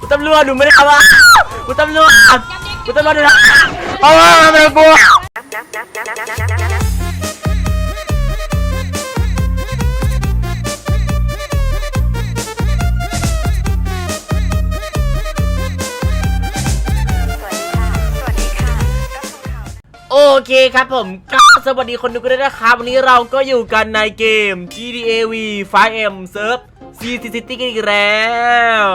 คุณตำรวจหนูไม่ได้ทำอะคุณตำรวจคุณตำรวจหนูทำเอามาเป็นกูโอเคครับผมก็สวัสดีคนดูกันด้วยนะครับ วันนี้เราก็อยู่กันในเกม GTA V 5M Surf City City กันอีกแล้ว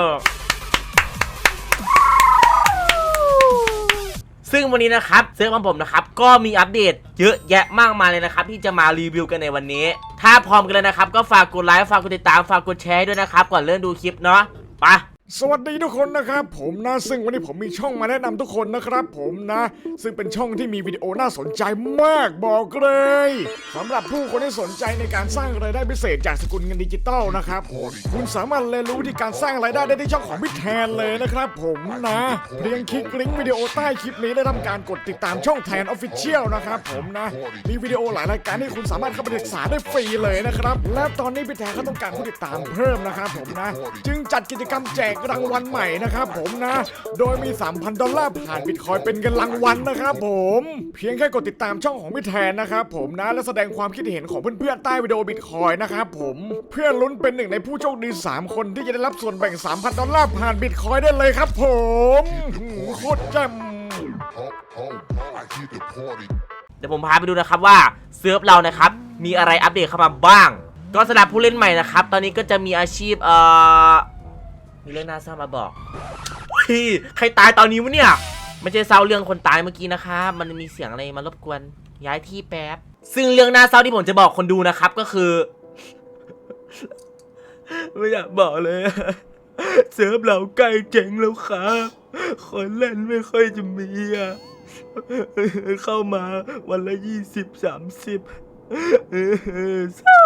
ซึ่งวันนี้นะครับเซิร์ฟของผมนะครับก็มีอัปเดตเยอะแยะมากมายเลยนะครับที่จะมารีวิวกันในวันนี้ ถ้าพร้อมกันเลยนะครับ ก็ฝากกดไลค์ฝากกดติดตามฝากกดแชร์ด้วยนะครับ ก่อนเริ่มดูคลิปเนาะไป สวัสดีทุกคนนะครับผมนะซึ่งวันนี้ผมมีช่องมาแนะนำทุกคนนะครับผมนะ ซึ่งเป็นช่องที่มีวิดีโอน่าสนใจมากบอกเลยสำหรับผู้คนที่สนใจในการสร้างรายได้พิเศษจากสกุลเงินดิจิตอลนะครับผมคุณสามารถเรียนรู้วิธีการสร้างรายได้ได้ที่ช่องของพี่แทนเลยนะครับผมนะเพียงคลิกลิงก์วิดีโอใต้คลิปนี้ได้ทำการกดติดตามช่องแทนออฟฟิเชียลนะครับผมนะมีวิดีโอหลายรายการที่คุณสามารถเข้าไปศึกษาได้ฟรีเลยนะครับและตอนนี้พี่แทนเขาต้องการผู้ติดตามเพิ่มนะครับผมนะ จึงจัดกิจกรรมแจกรางวัลใหม่นะครับผมนะ โดยมี 3,000 ดอลลาร์ผ่านบิตคอยเป็นเงินรางวัลนะครับผม เพียงแค่กดติดตามช่องของพี่แทนนะครับผมนะ และแสดงความคิดเห็นของเพื่อนๆใต้วิดีโอบิตคอยนะครับผมเพื่อลุ้นเป็นหนึ่งในผู้โชคดี 3 คนที่จะได้รับส่วนแบ่ง 3,000 ดอลลาร์ผ่านบิตคอยได้เลยครับ ผมหืมโคตรแจ่ม Ho, ho, I hear the party. เดี๋ยวผมพาไปดูนะครับว่าเซิร์ฟเรานะครับ มีอะไรอัปเดตเข้ามาบ้าง ก็สำหรับผู้เล่นใหม่นะครับ ตอนนี้ก็จะมีอาชีพเอ่อ มีเรื่องน่าเศร้ามาบอกเฮ้ยใครตายตอนนี้วะเนี่ยไม่ใช่เศร้าเรื่องคนตายเมื่อกี้นะครับมันมีเสียงอะไรมารบกวนย้ายที่แป๊บ ซึ่งเรื่องน่าเศร้าที่ผมจะบอกคนดูนะครับก็คือ ไม่อยากบอกเลยเซิร์ฟเราใกล้เจ๋งแล้วครับ คนเล่นไม่ค่อยจะมีอะเข้ามาวันละยี่สิบสามสิบเศร้า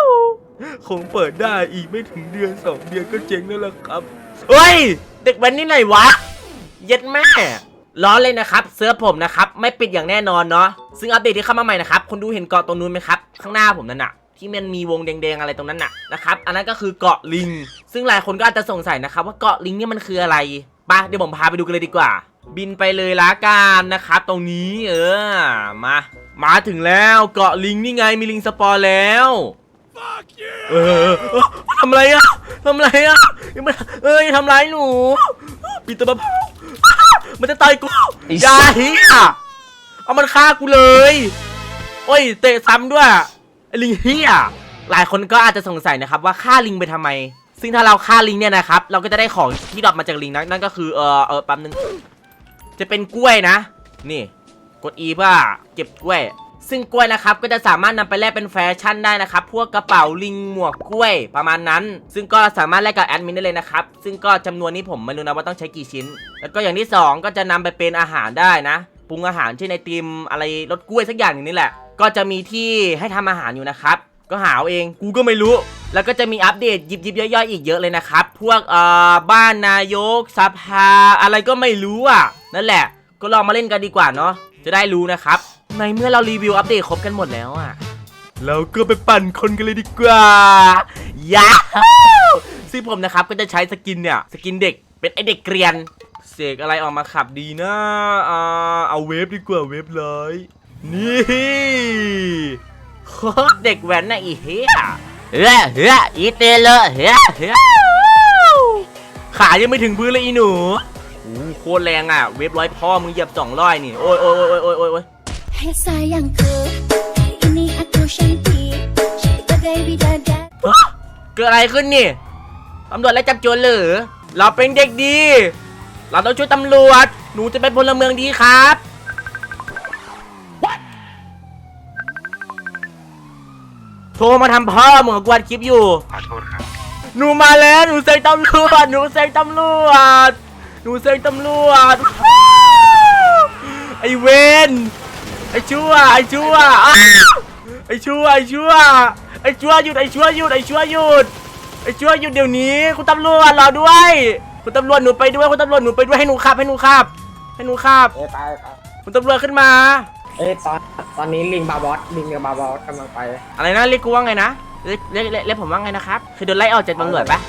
คงเปิดได้อีกไม่ถึงเดือนสองเดือนก็เจ๊งแล้วล่ะครับ เฮ้ย เด็กแว้นนี่ไหนวะ เย็ดแม่ล้อเลยนะครับ เสื้อผมนะครับ ไม่ปิดอย่างแน่นอนเนาะซึ่งอัปเดตที่เข้ามาใหม่นะครับคุณดูเห็นเกาะตรงนู้นไหมครับ ข้างหน้าผมนั่นน่ะที่มันมีวงแดงๆอะไรตรงนั้นน่ะนะครับอันนั้นก็คือเกาะลิง ซึ่งหลายคนก็อาจจะสงสัยนะครับ ว่าเกาะลิงเนี่ยมันคืออะไรไปะเดี๋ยวผมพาไปดูกันเลยดีกว่า บินไปเลยละกันนะครับตรงนี้เออมา มาถึงแล้วเกาะลิงนี่ไงมีลิงสปอร์แล้ว เออทำอะไรอะทำอะไรอะยังไม่เอ้ยทำร้ายหนูปีเตอร์มะพร้าวมันจะตายกูอย่าเฮียเอามันฆ่ากูเลย โอ้ย เตะซ้ำด้วยลิงเฮียหลายคนก็อาจจะสงสัยนะครับว่าฆ่าลิงไปทำไม ซึ่งถ้าเราฆ่าลิงเนี่ยนะครับ เราก็จะได้ของที่ดรอปมาจากลิงนะนั่นก็คือเออเออแป๊บนึงจะเป็นกล้วยนะ นี่ กด E เพื่อเก็บกล้วย ซึ่งกล้วยนะครับก็จะสามารถนำไปแลกเป็นแฟชั่นได้นะครับ พวกกระเป๋าลิงหมวกกล้วยประมาณนั้น ซึ่งก็สามารถแลกกับแอดมินได้เลยนะครับ ซึ่งก็จำนวนนี้ผมไม่รู้นะว่าต้องใช้กี่ชิ้น แล้วก็อย่างที่สองก็จะนำไปเป็นอาหารได้นะ ปรุงอาหารเช่นไอติมอะไรรสกล้วยสักอย่างหนึงนี่แหละ ก็จะมีที่ให้ทำอาหารอยู่นะครับ ก็หาเอาเอง กูก็ไม่รู้ แล้วก็จะมีอัปเดตยิบยิบย่อยๆอีกเยอะเลยนะครับ พวกเอ่อบ้านนายกสภาอะไรก็ไม่รู้อะ นั่นแหละ ก็ลองมาเล่นกันดีกว่าเนาะ จะได้รู้นะครับ ในเมื่อเรารีวิวอัปเดตครบกันหมดแล้วอะ เราก็ไปปั่นคนกันเลยดีกว่ายาซึ่งผมนะครับก็จะใช้สกินเนี่ย สกินเด็กเป็นไอเด็กเกรียน เสกอะไรออกมาขับดีนะอ่าเอาเวฟดีกว่าเวฟเลยนี่โคตรเด็กแว้นนะอีเฮียเฮ้ยเฮ้ยอีเตเลเฮ้ยเฮ้ยขายังไม่ถึงพื้นเลยอีหนูโอ้โหโคตรแรงอะ เวฟร้อยพ่อมึงเหยียบสองร้อยนี่ โอ้ยโอ้ยโอ้ยโอ้ยโอ้ย โอ้ย Hai sayangku, hari ini aku cantik Sebagai bidadari ฮะเกิดอะไรขึ้นนี่ ตำรวจไล่จับโจรเหรือเราเป็นเด็กดี เราต้องช่วยตำรวจ หนูจะเป็นพลเมืองดีครับ โทรมาทำพ่อมึงกับกวาดคลิปอยู่ ขอโทษครับ หนูมาแล้ว หนูเซ็งตำรวจ หนูเซ็งตำรวจ หนูเซ็งตำรวจ ไอเวน ไอชั่วไอชั่วอ้าวไอชั่วไอชั่วไอชั่วหยุดไอชั่วหยุดไอชั่วหยุดไอชั่วหยุดเดี๋ยวนี้คุณตำรวจรอด้วยคุณตำรวจหนูไปด้วยคุณตำรวจหนูไปด้วยให้หนูขับให้หนูขับ ให้หนูขับเอ้ยไปไปคุณตำรวจขึ้นมา เอ้ยตอนตอนนี้ลิงบาบอสลิงกับบาบอสกำลังไปอะไรนะเรียกกูว่าไงนะเรียกเรียกเรียกเรียกผมว่าไงนะครับเคยโดนไล่ออกจากตำรวจปะ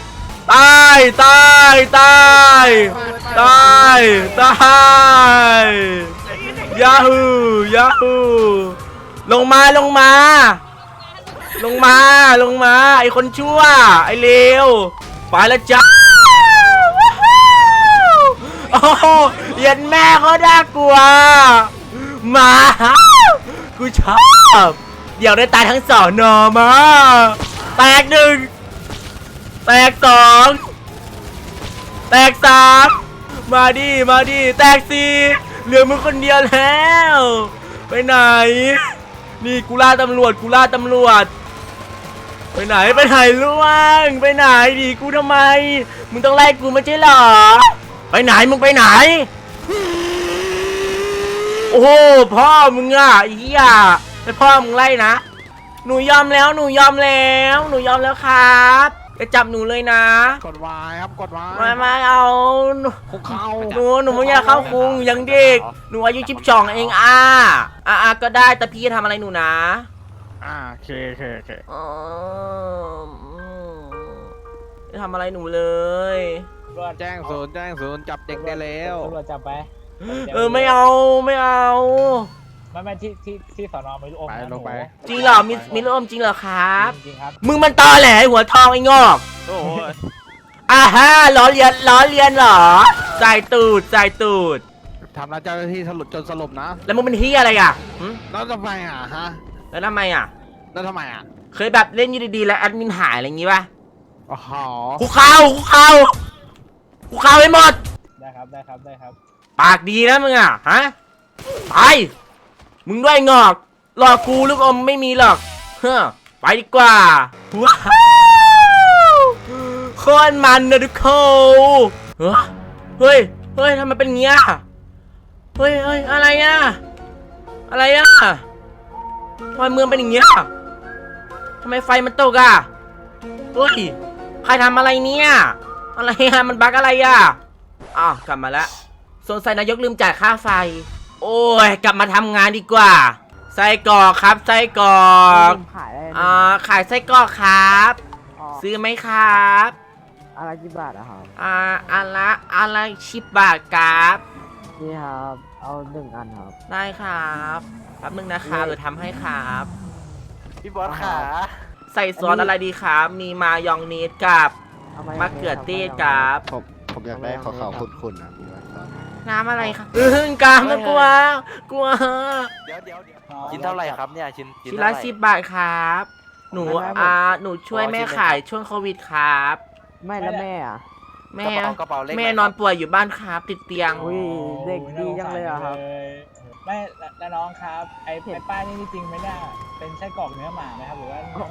ตายตายตายไปตาย ยาฮูยาฮูลงมาลงมา ลงมาลงมา ไอคนชั่ว ไอเลวไปแล้วจ้าโอ้เยียนแม่เขาน่ากลัว มา กูชอบ เดี๋ยวได้ตายทั้งสองนอมา แตกหนึ่ง แตกสอง แตกสาม มาดิ มาดิ แตกสี่ เหลือมึงคนเดียวแล้ว ไปไหน นี่กูล่าตำรวจกูล่าตำรวจ ไปไหนไปไหนล่วง ไปไหนดิกูทำไม มึงต้องไล่กูไม่ใช่เหรอ ไปไหนมึงไปไหน โอ้โหพ่อมึงอะอ้เหี้ยให้พ่อมึงไล่นะ หนูยอมแล้วหนูยอมแล้ว หนูยอมแล้วครับ จะจับหนูเลยนะ กดวายครับกดวายไม่ไม่เอาหนูคุกเข้าหนูหนูไม่อยากเข้าคุกยังเด็ก หนูอายุชิบสองเองอะอะอะก็ได้แต่พี่จะทำอะไรหนูนะ อ่าโอเคโอเคโอเคอืมจะทำอะไรหนูเลย แจ้งศูนย์แจ้งศูนย์จับเด็กได้แล้ว ตำรวจจับไป เออไม่เอาไม่เอา ไม่ไม่ที่ที่ที่สอนอไม่รู้อมไปนะหลนูงไปจริงเหรอมิมิลอมจริงเหรอครับ จริงๆครับ มึงมันตอแหลหัวทองไอ้งอกโอ้ยอ่าฮะล้อเลียนล้อเลียนเหรอใส่ตูดใส่ตูด ทำร้ายเจ้าหน้าที่สลบจนสลบนะ แล้วมึงเป็นเฮียอะไรอะหึแล้วทำไมอะฮะ แล้วทำไมอะ แล้วทำไมอะเคยแบบเล่นอยูดีๆแล้วแอดมินหายอะไรอย่างงี้ป่ะอ๋อกูเข้ากูเข้ากูเข้าให้หมด ได้ครับได้ครับได้ครับ ปากดีนะมึงอะฮะไป มึงด้วยงอก หลอกกูลูกอมไม่มีหรอกเฮ้อไปดีกว่าว้าวโคตรมันนะทุกคนเฮ้ยเฮ้ย เฮ้ยทำไมเป็นเงี้ย เฮ้ยเฮ้ยอะไรอะ อะไรอะทำไมเมืองเป็นอย่างเงี้ยทำไมไฟมันตกอะเฮ้ย ใครทำอะไรเนี่ย อะไรอะ มันบั๊กอะไรอะ อ้าวกลับมาแล้วสงสัยนายกลืมจ่ายค่าไฟ โอ้ย กลับมาทำงานดีกว่า ไส้กรอกครับ ไส้กรอกขายอะไรอ่าขายไส้กรอกครับ ซื้อไหมครับอะไรกี่บาทอะครับอ่าอันละอันละชิบบาทครับนี่ครับ เอาหนึ่งอันครับ ได้ครับแป๊บนึงนะครับเดี๋ยวทำให้ครับ พี่บอสขาใส่ซอสอะไรดีครับ มีมายองเนสกับมะเขือเทศครับ ผมผมอยากได้ขาวๆขุ่นๆนะมีไหมครับ น้ำอะไรครับอือกามนะกลัว กลัวเดี๋ยวเดี๋ยวเดี๋ยวชิ้นเท่าไหร่ครับเนี่ยชิ้นชิ้นเท่าละไหร่ สิบบาทครับ หนูอ่าหนูช่วยแม่ขายช่วงโควิดครับ ไม่แล้วแม่อะแม่ กระเป๋ากระเป๋าเล็กแม่นอนป่วยอยู่บ้านครับ ติดเตียง อุ้ยเด็กดีจังเลยอะครับ ไม่แล้วแล้วน้องครับ ไอ้ไอ้ป้ายนี่จริงไหมเนี่ยเป็นไส้กรอกเนื้อหมาไหมครับหรือว่าเนื้อหมู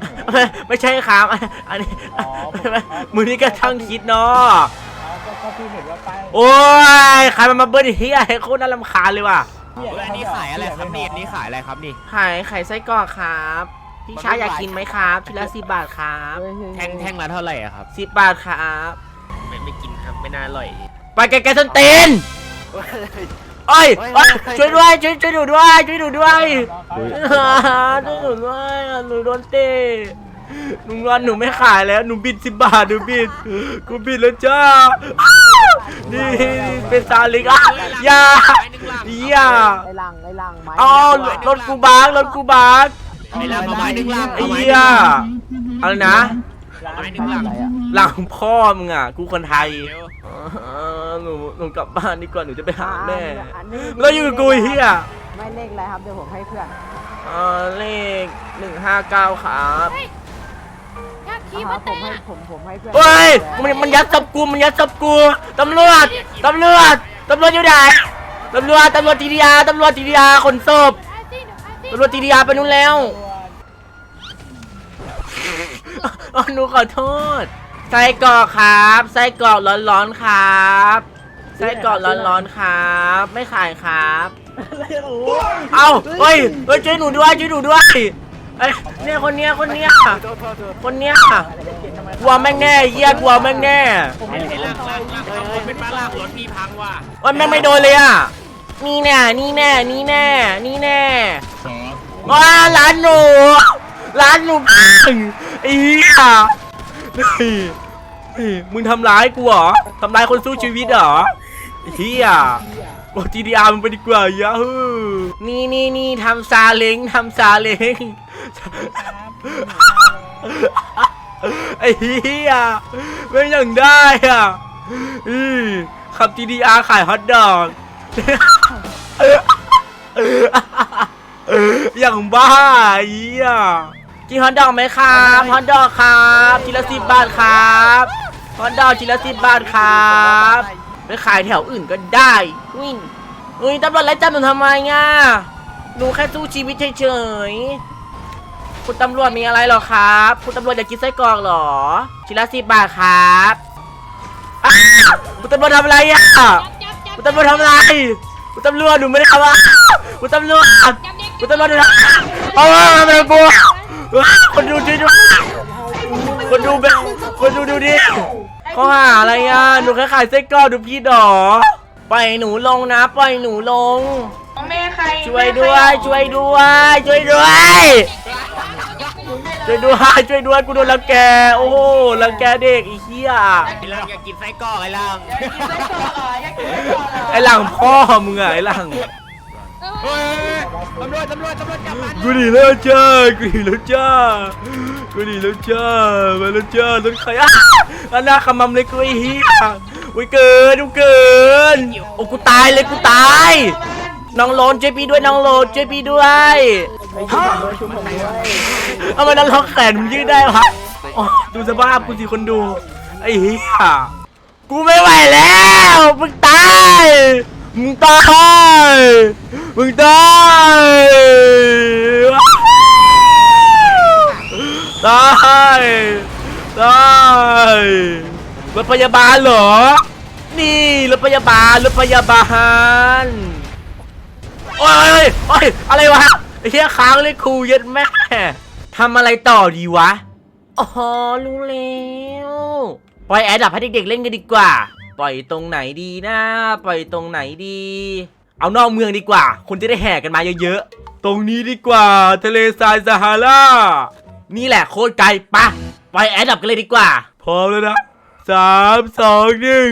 ไม่ใช่ครับ อันนี้อ๋อผม มือนี้ก็ช่างคิดเนาะอ๋อ ก็ก็พี่เห็นว่าป้ายโอ้ยใครมันมาเบิ้ลเฮียให้โคตรน่ารำคาญเลยว่ะพี่อยากอันนี้ขายอะไรครับนี่อันนี้ขายอะไรครับนี่ขายไข่ไส้กรอกครับพี่ชายอยากกินไหมครับชิ้นละสิบบาทครับแท่งแท่งละเท่าไหร่อะครับสิบบาทครับไม่ไม่กินครับไม่น่าอร่อย ไปไกลๆส้นตีนเอ้ยเอ้ยช่วยด้วยช่วยช่วยหนูด้วยช่วยหนูด้วยน้องเขาช่วยหนูด้วยหนูโดนเตะ หนูงอนหนูไม่ขายแล้วหนูบิดสิบบาทหนูบิดกูบิดแล้วจ้านี่เป็นซาลิกอะอย่าอย่าไอ้ลังไอ้ลังไม้เอารถกูบางรถกูบางไอ้ลังเอาไม้หนึ่งลังไอ้เหี้ยอะไรนะร้านไม้หนึ่งลังอะหลังพ่อมึงอะกูคนไทยเออหนูหนูกลับบ้านดีกว่าหนูจะไปหาแม่อันนี้แล้วอยู่กับกูไอ้เฮียไม่เลขอะไรครับเดี๋ยวผมให้เพื่อนเออเลขหนึ่งห้าเก้าครับ ครับผมให้ผมผมให้เพื่อนเฮ้ยมันมันยัดจับกูมันยัดจับกูตำรวจตำรวจตำรวจอยู่ไหนตำรวจตำรวจทีดีอาตำรวจทีดีอาขนศพตำรวจทีดีอาไปนู่นแล้วอ๋อหนูขอโทษไส้กรอกครับไส้กรอกร้อนๆครับไส้กรอกร้อนๆครับ ไม่ขายครับเอ้าเฮ้ยเฮ้ยช่วยหนูด้วยช่วยหนูด้วย เอ้ยเนี่ยคนเนี้ยคนเนี้ยคนเนี้ยกลัวแม่งแน่เยี่ยกลัวแม่งแน่ไอ้ลังลังลังเอาคนเป็นบ้าลากรถพี่พังว่ะโอ้ยแม่งไม่โดนเลยอะนี่แน่นี่แน่นี่แน่นี่แน่ว้าร้านหนูร้านหนูอ้เหี้ยเฮ้ยเฮ้มึงทำร้ายกูเหรอทำร้ายคนสู้ชีวิตเหรอเฮียบอก GDR มันไปดีกว่ายาฮูนี่นี่นี่ทำซาเล้งทำซาเล้ง ครับไอ้เฮียไม่ยังได้อะอือขับ GDR ขายฮอทดอกอย่างบ้าไอ้เฮียกินฮอทดอกไหมครับฮอทดอกครับชิ้นละสิบบาทครับฮอทดอกชิ้นละสิบบาทครับไปขายแถวอื่นก็ได้วินอุ้ยตำรวจไล่จับหนูทำไมง่ะหนูแค่สู้ชีวิตเฉยๆ คุณตำรวจมีอะไรหรอครับ คุณตำรวจอยากกินไส้กรอกหรอชิ้นละสิบบาทครับอะคุณตำรวจทำอะไรอะคุณตำรวจทำอะไรคุณตำรวจหนูไม่ได้ทำอะคุณตำรวจคุณตำรวจหนูทำเอามาไม่ต้องกลัวคนดูช่วยด้วยคนดูแบบคนดูดูดิเขาหาอะไรอะหนูแค่ขายไส้กรอกดูพี่ดอปล่อยหนูลงนะ ปล่อยหนูลง แม่ใครช่วยด้วย ช่วยด้วย ช่วยด้วย ช่วยด้วย ช่วยด้วย กูโดนรังแก โอ้โหรังแกเด็กไอ้เหี้ยไอ้ลังอยากกินไส้กรอกไอ้ลังไอ้หลังพ่อมึงอะไอ้หลังเฮ้ยตำรวจตำรวจตำรวจจับมันกูหนีแล้วจ้ากูหนีแล้วจ้ากูหนีแล้วจ้ามาแล้วจ้ารถใครอะอันน่าขมำเลยกูไอ้เหี้ยโอ้ยเกินดูเกินโอ้กูตายเลยกูตาย น้องโลนช่วยพี่ด้วยน้องโลนช่วยพี่ด้วยเอามันล็อกแขนมึงยืดได้ปะอ๋อดูสภาพกูสิคนดูไอ้เหี้ยกูไม่ไหวแล้วมึงตายมึงตายมึงตายตายตายรถพยาบาลเหรอ นี่รถพยาบาลรถพยาบาล โอ้ยโอ้ยอะไรวะไอ้เหี้ยค้างเลยครูเย็ดแม่ทำอะไรต่อดีวะอ๋อรู้แล้วปล่อยแอดดับให้เด็กๆเล่นกันดีกว่า ปล่อยตรงไหนดีนะ ปล่อยตรงไหนดี เอานอกเมืองดีกว่าคนจะได้แห่กันมาเยอะๆ ตรงนี้ดีกว่า ทะเลทรายซาฮารานี่แหละโคตรไกลปะปล่อยแอดดับกันเลยดีกว่า พร้อมแล้วนะสามสองหนึ่ง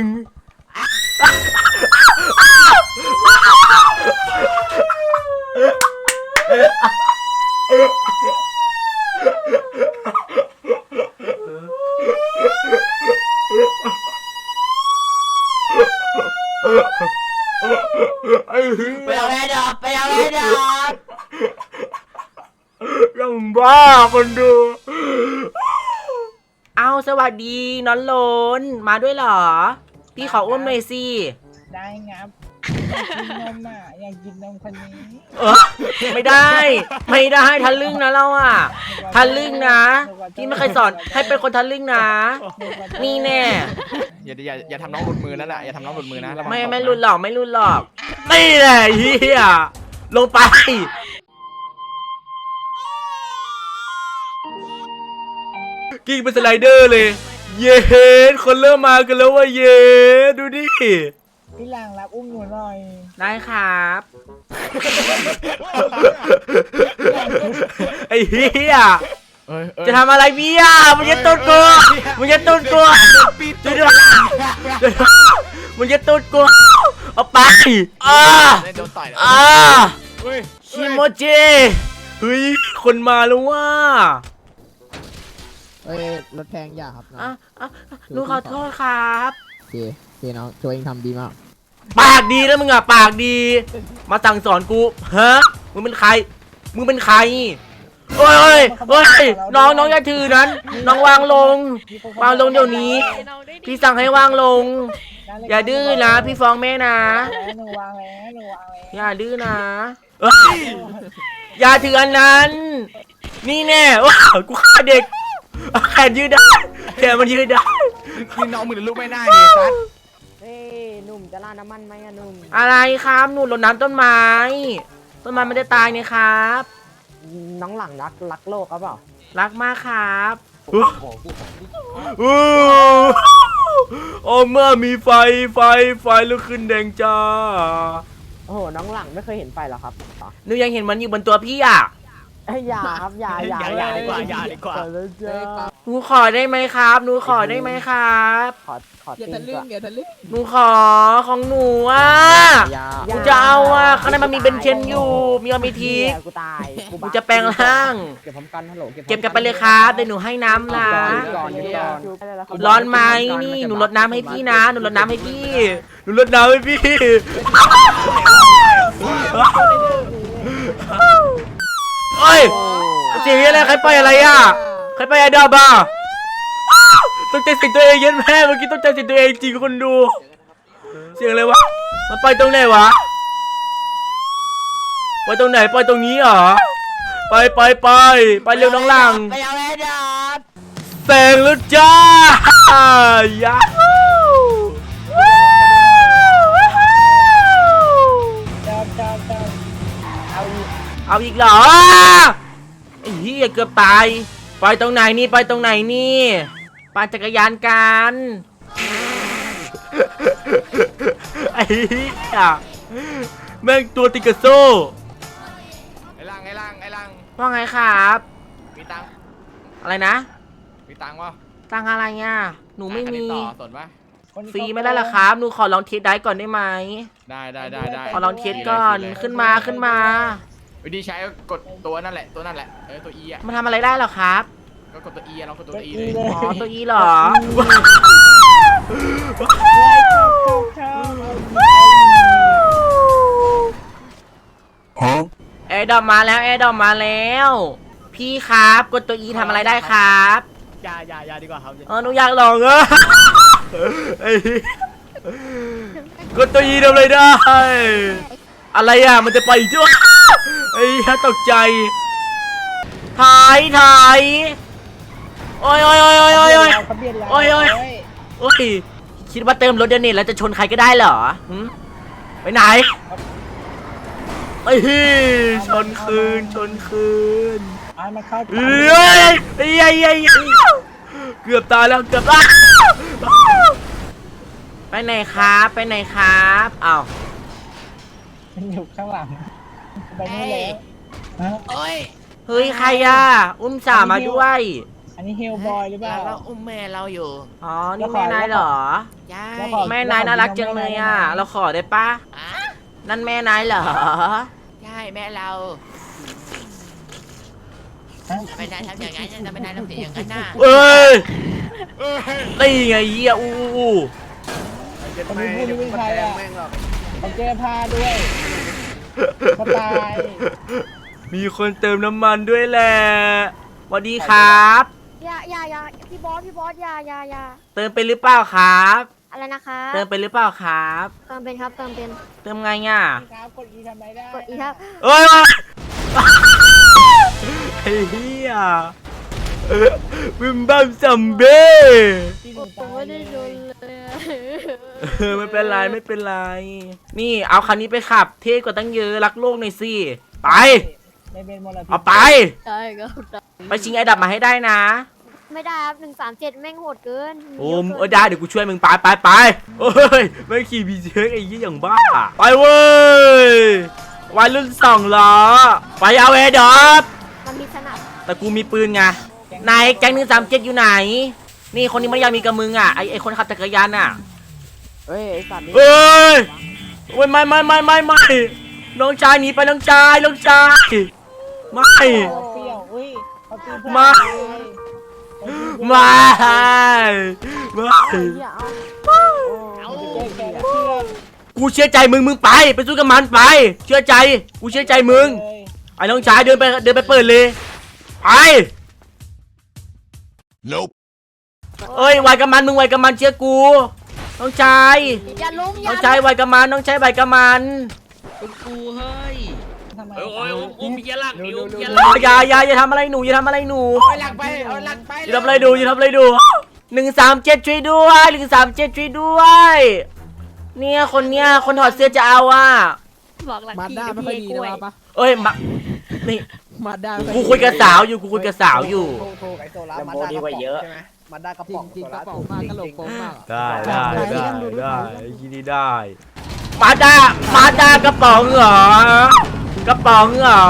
ไอ้เหี้ไปเอาแม่ดอกไปเอาแม่ดอกยังบ้าคนดู เอาสวัสดีน้อนโลนมาด้วยเหรอ พี่ขออุ้มหน่อยสิได้งับ กกินนมอะอยากกินนมคนนี้เออไม่ได้ ไม่ได้ทันลึ่งนะเราอะทันลึ่งนะพี่ไม่เคยสอนให้เป็นคนทันลึ่งนะ นี่แน่อย่าอย่าอย่าทำน้องหลุดมือนั่นแหละอย่าทำน้องหลุดมือนะระวังไม่ตกไม่นะรุนหรอกไม่รุนหรอกนี่แหละเฮียลงไป กิ้งเป็นสไลเดอร์เลย เย้คนเริ่มมากันแล้วว่าเย้ดูดิ พี่หลังรับอุ้มหนูหน่อยได้ครับ ไอ้เฮียเอ้ยเอ้ยจะทำอะไรพี่อะมึงจะตุดกูมึงจะตุดกูช่วยด้วยช่วยด้วยมึงจะตุดกูเอาไปอ่าเล่นโดนต่อยแล้วอ่าเฮ้ยชิโมจิเฮ้ยคนมาแล้วว่าเอ้ยรถแพงอย่าครับน้องอะอะอะหนูขอโทษครับโอเค โอเคน้องตัวเองทำดีมาก ปากดีนะมึงอะปากดี มาสั่งสอนกูฮะมึงเป็นใคร มึงเป็นใครโอ้ยโอ้ยโอ้ยน้องน้องอย่าถือนั้น น้องวางลง วางลงเดี๋ยวนี้ พี่สั่งให้วางลง อย่าดื้อนะ พี่ฟ้องแม่นะแล้วหนูวางแล้วหนูวางแล้วอย่าดื้อนะเอ้ยอย่าถืออันนั้น นี่แน่ว้าวกูฆ่าเด็กแขนยืดได้แขนมันยืดได้นี่น้องมึงลูกไม่ได้ดิซัด เฮ้ยหนุ่มจะราดน้ำมันไหมอะหนุ่มอะไรครับหนูรดน้ำต้นไม้ ต้นไม้ไม่ได้ตายเนี่ยครับ น้องหลังรักรักโลกครับเปล่ารักมากครับอู้โอ้เมื่อมีไฟไฟไฟลุกขึ้นแดงจ้าโอ้โหน้องหลังไม่เคยเห็นไฟเหรอครับอ๋อหนูยังเห็นมันอยู่บนตัวพี่อะ อย่าครับอย่าอย่าอย่าอย่าดีกว่าอย่าดีกว่าหนูขอได้ไหมครับ หนูขอได้ไหมครับ ขอขออย่าตีทะลึ่ก่งอนอย่าทะลึ่งหนูขอของหนูอะอย่าหนูจะเอาอะข้างในมันมีเบนเชนอยู่ มีออมิทีกูตายหนูจะแปลงร่าง เก็บพร้อมกันฮัลโหลเก็บกันไปเลยครับเดี๋ยวหนูให้น้ำนะ ก่อนก่อน ร้อนไหมนี่หนูลดน้ำให้พี่นะ หนูลดน้ำให้พี่ หนูลดน้ำให้พี่ เฮ้ยเสียงอะไรใครไปอะไรอะใครไปอะดาบ้าต้องใจสิงตัวเองเย็นแม่เมื่อกี้ต้องใจสิงตัวเองจริงคนดู เสียงอะไรวะมันไปตรงไหนวะไปตรงไหนไปตรงนี้เหรอไปไปไปไปเร็วน้องหลังไปเอาไอ้ดอกแสงแล้วจ้ายาฮูว้าวจับจับจับเอาอีกเหรอไอ้ เหี้ยเกือบตาย ไปตรงไหนนี่ไปตรงไหนนี่ปั่นจักรยานกันไอ้เหี้ยแม่งตัวติดกระโซ่ไอ้ลังไอ้ลังไอ้ลังว่าไงครับ มีตังค์อะไรนะ มีตังค์วะตังอะไรอะหนูไม่มี ต่อสนปะคนนี้ฟรีไม่ได้ละครับ หนูขอลองเทสได้ก่อนได้ไหม ได้ได้ได้ได้ขอลองเทสก่อน ขึ้นมาขึ้นมา วิธีใช้ก็กดตัวนั่นแหละตัวนั่นแหละเออตัว E อะมันทำอะไรได้เหรอครับ ก็กดตัว E อะลองกดตัวตัว E อีเลยเลยอ๋อ ตัวอีเหรอชอบแอร์ดอมมาแล้วแอร์ดอมมาแล้ว พี่ครับกดตัวอีทำอะไรได้ครับอย่าอย่าอย่าดีกว่าครับเออหนูอยากลองเออไอ้กดตัวอีทำอะไรได้ อะไรอะมันจะไปอีกด้วยไอ้เหี้ยตกใจถ่ายถ่ายโอ้ยโอ้ยโอ้ยโอ้ยโอ้ยโอ้ยเขาเบียดเราโอ้ยโอ้ย โอ้ยคิดว่าเติมรถเดยวนิตแล้วจะชนใครก็ได้เหรอหึไปไหนไอ้ยชนคืนชนคืน ไอ้มันเข้าเอ้ยไอ้ยไอ้ยไอ้ยเกือบตายแล้วเกือบตายไปไหนครับ ไปไหนครับอ้าว มันอยู่ข้างหลังไปนี่แล้วฮะเฮ้ยใครอะอุ้มสามาด้วย อันนี้เฮลบอยหรือเปล่า เราอุ้มแม่เราอยู่อ๋อ นี่แม่นายเหรอใช่แล้วขอ แม่นายน่ารักจังเลยอะ เราขอได้ปะนั่นแม่นายเหรอใช่แม่เราฮะทำไมนายทำอย่างนั้นทำไมนายทำเสียงอย่างนั้นน่ะเอ้ยนี่ไงเหี้ยอู้อู้อู้คนนี้พูดนี่เป็นใครอะ เขาแก้ผ้าด้วยเขาตายมีคนเติมน้ำมันด้วยแหละสวัสดีครับ อย่าอย่าอย่าพี่บอสพี่บอสอย่าอย่าอย่าเติมเป็นหรือเปล่าครับ อะไรนะคะเติมเป็นหรือเปล่าครับ เติมเป็นครับเติมเป็นเติมไงอะครับกดอีทำไมได้กดอีครับเอ้ยมาไอ้เหี้ย บึมบัมซัมเบ้ที่หนูผมตายไม่ได้โดนเลยเออไม่เป็นไรไม่เป็นไร นี่เอาคันนี้ไปขับ เท่กว่าตั้งเยอะรักโลกหน่อยสิไปไม่เป็นมลพิษเอาไปใช่ครับไปชิงไอ้ดับมาให้ได้นะ ไม่ได้ครับหนึ่งสามเจ็ดแม่งโหดเกินโอ้มเออได้เดี๋ยวกูช่วยมึงไปไปไปโอ้ยไม่ขี่บีเช็คไอ้ยี่อย่างบ้า ไปเว้ยวัยรุ่นสองล้อไปเอาเอดอบมันมีสนับแต่กูมีปืนไง นายแก๊งหนึ่งสามเจ็ดอยู่ไหน นี่คนนี้มันยังมีกับมึงอะไอไอคนขับจักรยานอะเฮ้ยไอ้สัตว์นี่เอ้ยโอ้ยไม่ไม่ไม่ไม่ไม่น้องชายหนีไปน้องชายน้องชายไม่ เขาเปรี้ยวอุ้ยเขาตีเพื่อนมาเลยไม่ไม่เหี้ยเอาเอาแก้แก้เชื่อกูเชื่อใจมึงมึงไปไปสู้กับมันไป เชื่อใจกูเชื่อใจมึง เลยไอ้น้องชายเดินไปเดินไปเปิดเลยไป Nope. เอ้ยไวกับมันมึงไวกับมันเชื่อกูน้องชายอย่าล้มอน้ย่าองชายไวกับมันน้องชายไวกับมันคุณครูเฮ้ยทำไมโอ้ยโอ้ยอุ้มอุ้มเฮียลักดิอุ้มเฮียอลักย่าอย่าอย่าทำอะไรหนูอย่าทำอะไรหนูเอาหลักไปเอาหลักไปอย่าทำอะไรดูอย่าทำอะไรดูหนึ่งสามเจ็ดช่วยด้วยหนึ่งสามเจ็ดช่วยด้วย เนี่ยคนเนี้ยคนถอดเสื้อจะเอาอะ บอกหลักมาทีด้าไม่ค่อยดีนะมาปะเอ้ยมานี่ มาด้ากูคุยกับสาวอยู่กูคุยกับสาวอยู่ถูกไอ้โซล่าลำมาโบด้าดีกว่าเยอะใช่ไหมมาด้ากระจริป๋องงจริงโซกระล่าป๋องมากกระโหลกโป่งมากได้ได้ได้ได้ยินดีได้ มาดามาดากระป๋องเหรอกระป๋องเหรอ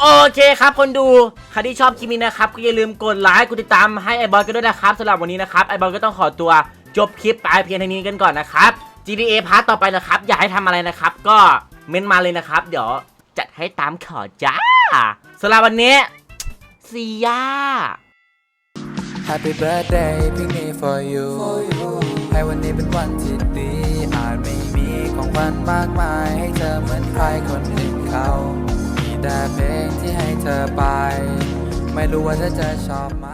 โอเคครับคนดูใครที่ชอบคลิปนี้นะครับก็อย่าลืมกดไลค์กดติดตามให้ไอบอลกันด้วยนะครับสำหรับวันนี้นะครับไอบอลก็ต้องขอตัวจบคลิปไปเพียงเท่านี้กันก่อนนะครับ GTA พาร์ทต่อไปนะครับ อยากให้ทำอะไรนะครับ ก็เม้นมาเลยนะครับ เดี๋ยวจัดให้ตามขอจ้า สำหรับวันนี้ซีย่า Happy birthday พี่มี for you ให้วันนี้เป็นวันที่ดี อาจไม่มีของขวัญมากมายให้เธอเหมือนใครคนอื่นเขา มีแต่เพลงที่ให้เธอไป ไม่รู้ว่าเธอจะชอบไหม